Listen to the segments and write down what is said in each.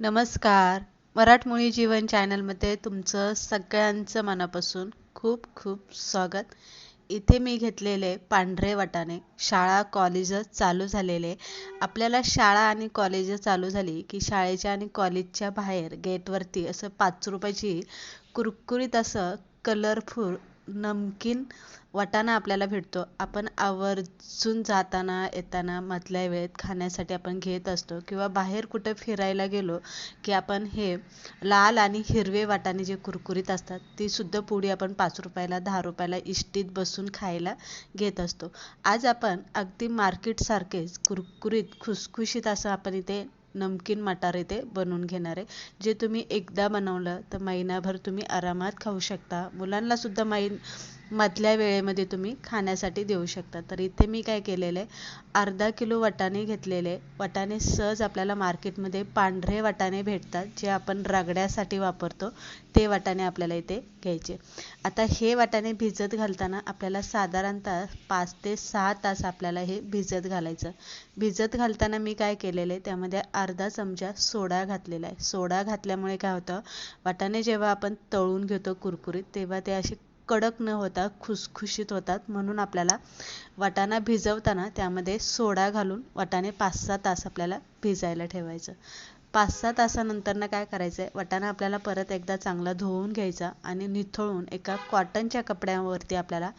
नमस्कार. मराठमोळी जीवन चॅनलमध्ये तुमचं सगळ्यांचं मनापासून खूप खूप स्वागत. इथे मी घेतलेले पांढरे वाटाणे. शाळा कॉलेज चालू झालेले. आपल्याला शाळा आणि कॉलेज चालू झाली की शाळेच्या आणि कॉलेजच्या बाहेर गेटवरती असं पाच रुपयाची कुरकुरीत असं कलरफुल नमकीन वाटाणा आपल्याला भेटतो. आपण आवर्जून जाताना येताना मधल्या वेळेत खाण्यासाठी आपण घेत असतो किंवा बाहेर कुठं फिरायला गेलो की आपण हे लाल आणि हिरवे वाटाणे जे कुरकुरीत असतात ती सुद्धा पुडी आपण पाच रुपयाला दहा रुपयाला इष्टीत बसून खायला घेत असतो. आज आपण अगदी मार्केटसारखेच कुरकुरीत खुसखुशीत असं आपण इथे नमकीन मटार इथे बनवून घेणार आहे. जे तुम्ही एकदा बनवलं तर महिनाभर तुम्ही आरामात खाऊ शकता. मुलांना सुद्धा माई मधल्या वेळेमध्ये तुम्ही खाण्यासाठी देऊ शकता. तर इथे मी काय केलेलं आहे अर्धा किलो वाटाणे घेतलेले. वाटाणे सहज आपल्याला मार्केटमध्ये पांढरे वाटाणे भेटतात जे आपण रगड्यासाठी वापरतो. ते वाटाणे आपल्याला इथे घ्यायचे. आता हे वाटाणे भिजत घालताना आपल्याला साधारणतः पाच ते सहा तास आपल्याला हे भिजत घालायचं. भिजत घालताना मी काय केलेलं आहे त्यामध्ये अर्धा चमचा सोडा घातलेला आहे. सोडा घातल्यामुळे काय होतं वाटाणे जेव्हा आपण तळून घेतो कुरकुरीत तेव्हा ते असे कडक न होता खुसखुशीत होतात म्हणून आपल्याला वाटाणा भिजवताना त्यामध्ये सोडा घालून वाटाणे पाच सहा तास आपल्याला भिजायला ठेवायचं. पाच सहा तासानंतर काय करायचं आहे वाटाणा आपल्याला परत एकदा चांगला धुवून घ्यायचा आणि निथळून एका कॉटनच्या कपड्यावरती आपल्याला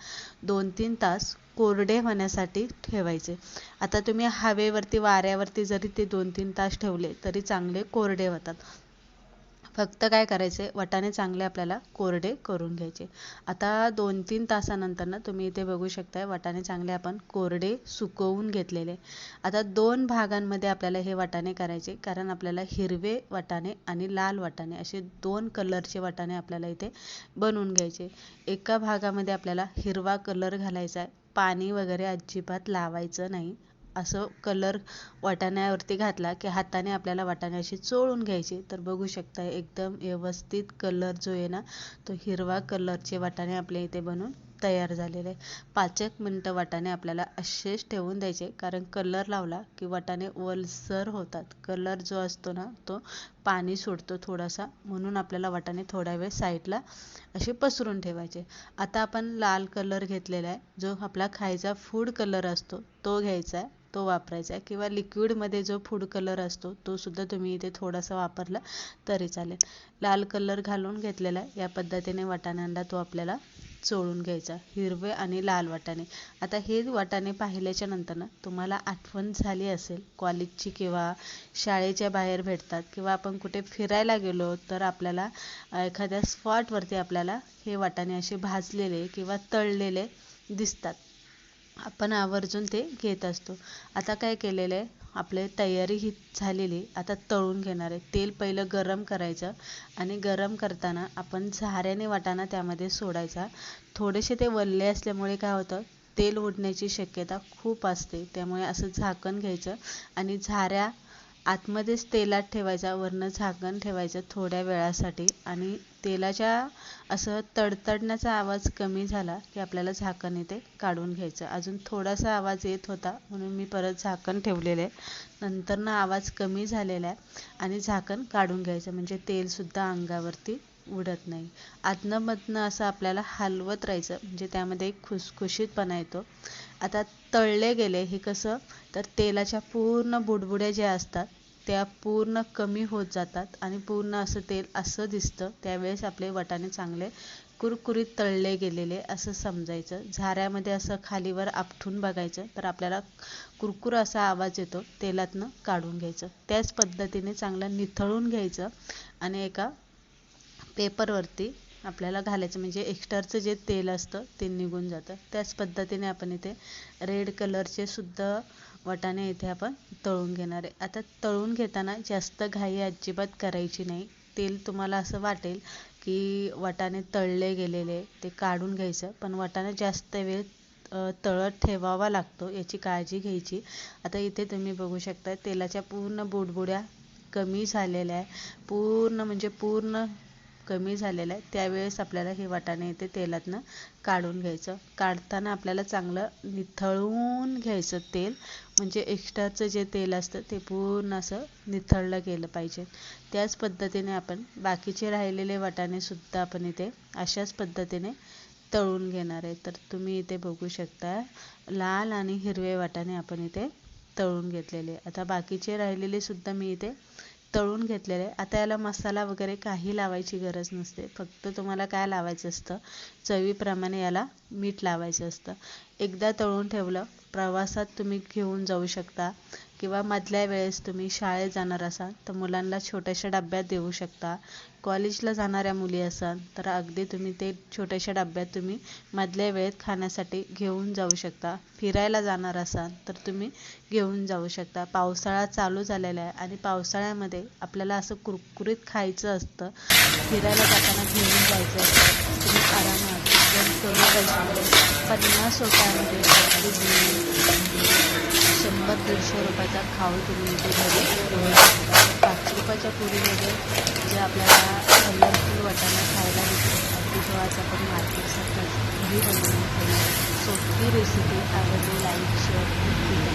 दोन तीन तास कोरडे होण्यासाठी ठेवायचे. आता तुम्ही हवेवरती वाऱ्यावरती जरी ते दोन तीन तास ठेवले तरी चांगले कोरडे होतात. फक्त काय करायचे? वटाने चांगले आपल्याला कोरडे करून घ्यायचे. आता दोन तीन तासानंतर ना तुम्ही इथे बघू शकताय वाटाणे चांगले आपण कोरडे सुकवून घेतलेले. आता दोन भागांमध्ये आपल्याला हे वाटाणे करायचे कारण आपल्याला हिरवे वाटाणे आणि लाल वाटाणे असे दोन कलरचे वाटाणे आपल्याला इथे बनवून घ्यायचे. एका भागामध्ये आपल्याला हिरवा कलर घालायचा आहे. पाणी वगैरे अजिबात लावायचं नाही. असं कलर वाटाण्यावरती घातला की हाताने आपल्याला वाटाणे अशी चोळून घ्यायचे. तर बघू शकता एकदम व्यवस्थित कलर जो आहे ना तो हिरवा कलरचे वाटाणे आपल्या इथे बनून तयार झालेले. आहे पाच एक मिनटं वाटाणे आपल्याला असेच ठेवून द्यायचे. कारण कलर लावला की वाटाणे वलसर होतात. कलर जो असतो ना तो पाणी सोडतो थोडासा. म्हणून आपल्याला वाटाणे थोडा वेळ साईडला असे पसरून ठेवायचे. आता आपण लाल कलर घेतलेला आहे. जो आपला खायचा फूड कलर असतो तो घ्यायचा आहे. तो वापरायचा आहे. किंवा लिक्विडमध्ये जो फूड कलर असतो तो सुद्धा तुम्ही इथे थोडासा वापरला तरी चालेल. लाल कलर घालून घेतलेला आहे. या पद्धतीने वाटाण्यांना तो आपल्याला चोळून घ्यायचा हिरवे आणि लाल वाटाणे. आता हे वाटाणे पाहिल्याच्या नंतर ना तुम्हाला आठवण झाली असेल कॉलेजची किंवा शाळेच्या बाहेर भेटतात किंवा आपण कुठे फिरायला गेलो तर आपल्याला एखाद्या स्पॉटवरती आपल्याला हे वाटाणे असे भाजलेले किंवा तळलेले दिसतात. आपण आवर्जून ते घेत असतो. आता काय केलेलं आहे? आपले तयारी ही झालेली आता तळून घेणार आहे. तेल पहिलं गरम करायचं आणि गरम करताना आपण झाऱ्याने वाटाणा त्यामध्ये सोडायचा. थोडेसे ते वल्ले असल्यामुळे काय होतं तेल ओढण्याची शक्यता खूप असते. त्यामुळे असं झाकण घ्यायचं आणि झाऱ्या आतमध्येच तेलात ठेवायचा वरनं झाकण ठेवायचं थोड्या वेळासाठी आणि तेलाच्या असं तडतडण्याचा आवाज कमी झाला की आपल्याला झाकण इथे काढून घ्यायचं. अजून थोडासा आवाज येत होता म्हणून मी परत झाकण ठेवलेलं आहे. नंतरनं आवाज कमी झालेला आहे आणि झाकण काढून घ्यायचं. म्हणजे तेलसुद्धा अंगावरती उडत नाही. आतनंमधनं असं आपल्याला हलवत राहायचं. म्हणजे त्यामध्ये एक खुसखुशीतपणा येतो. आता तळले गेले हे कसं? तर तेलाच्या पूर्ण बुडबुड्या ज्या असतात त्या पूर्ण कमी होत जातात आणि पूर्ण असं तेल असं दिसतं. त्यावेळेस आपले वाटाणे चांगले कुरकुरीत तळले गेलेले असं समजायचं. झाऱ्यामध्ये असं खालीवर आपटून बघायचं तर आपल्याला कुरकुर असा आवाज येतो तेलातनं काढून घ्यायचं. त्याच पद्धतीने चांगलं निथळून घ्यायचं आणि एका पेपरवरती आपल्याला घालायचं म्हणजे एक्स्ट्राचं जे तेल असतं ते निघून जातं. त्याच पद्धतीने आपण इथे रेड कलरचे सुद्धा वाटाणे इथे आपण तळून घेणार आहे. आता तळून घेताना जास्त घाई अजिबात करायची नाही. तेल तुम्हाला असं वाटेल की वाटाणे तळले गेलेले ते काढून घ्यायचं. पण वाटाणा जास्त वेळ तळत ठेवावा लागतो याची काळजी घ्यायची. आता इथे तुम्ही बघू शकता तेलाच्या पूर्ण बुडबुड्या कमी झालेल्या आहे. पूर्ण म्हणजे पूर्ण कमी झालेलं आहे त्यावेळेस आपल्याला हे वाटाणे येते तेलातनं काढून घ्यायचं. काढताना आपल्याला चांगलं निथळून घ्यायचं तेल म्हणजे एक्स्ट्राचं जे तेल असतं ते पूर्ण असं निथळलं गेलं पाहिजे. त्याच पद्धतीने आपण बाकीचे राहिलेले वाटाणेसुद्धा आपण इथे अशाच पद्धतीने तळून घेणार आहे. तर तुम्ही इथे बघू शकता लाल आणि हिरवे वाटाणे आपण इथे तळून घेतलेले. आता बाकीचे राहिलेले सुद्धा मी इथे तळून घेतलेले. आता याला मसाला वगैरे काही लावायची गरज नसते. फक्त तुम्हाला काय लावायचं असतं? चवीप्रमाणे याला मीठ लावायचं असतं. एकदा तळून ठेवलं प्रवासात तुम्ही घेऊन जाऊ शकता. किंवा मधल्या वेळेस तुम्ही शाळेत जाणार असाल तर मुलांना छोट्याशा डब्यात देऊ शकता. कॉलेजला जाणाऱ्या मुली असाल तर अगदी तुम्ही ते छोट्याशा डब्यात तुम्ही मधल्या वेळेत खाण्यासाठी घेऊन जाऊ शकता. फिरायला जाणार असाल तर तुम्ही घेऊन जाऊ शकता. पावसाळा चालू झालेला आहे आणि पावसाळ्यामध्ये आपल्याला असं कुरकुरीत खायचं असतं. फिरायला जाताना घेऊन जायचं असतं. तुम्ही आरामात एकदम कमी पैशामध्ये पन्नास रुपयामध्ये शंभर दीडशे रुपयाचा खाऊन तुम्ही इथे घरी. घेऊ शकता पाच रुपयाच्या पुरीमध्ये जे आपल्याला कलरफुल वाटाणा खायला भेटतो अगदी तो आज आपण मार्केटसारखं घरी बनवून सोपी रेसिपी आवडली लाईक शेअर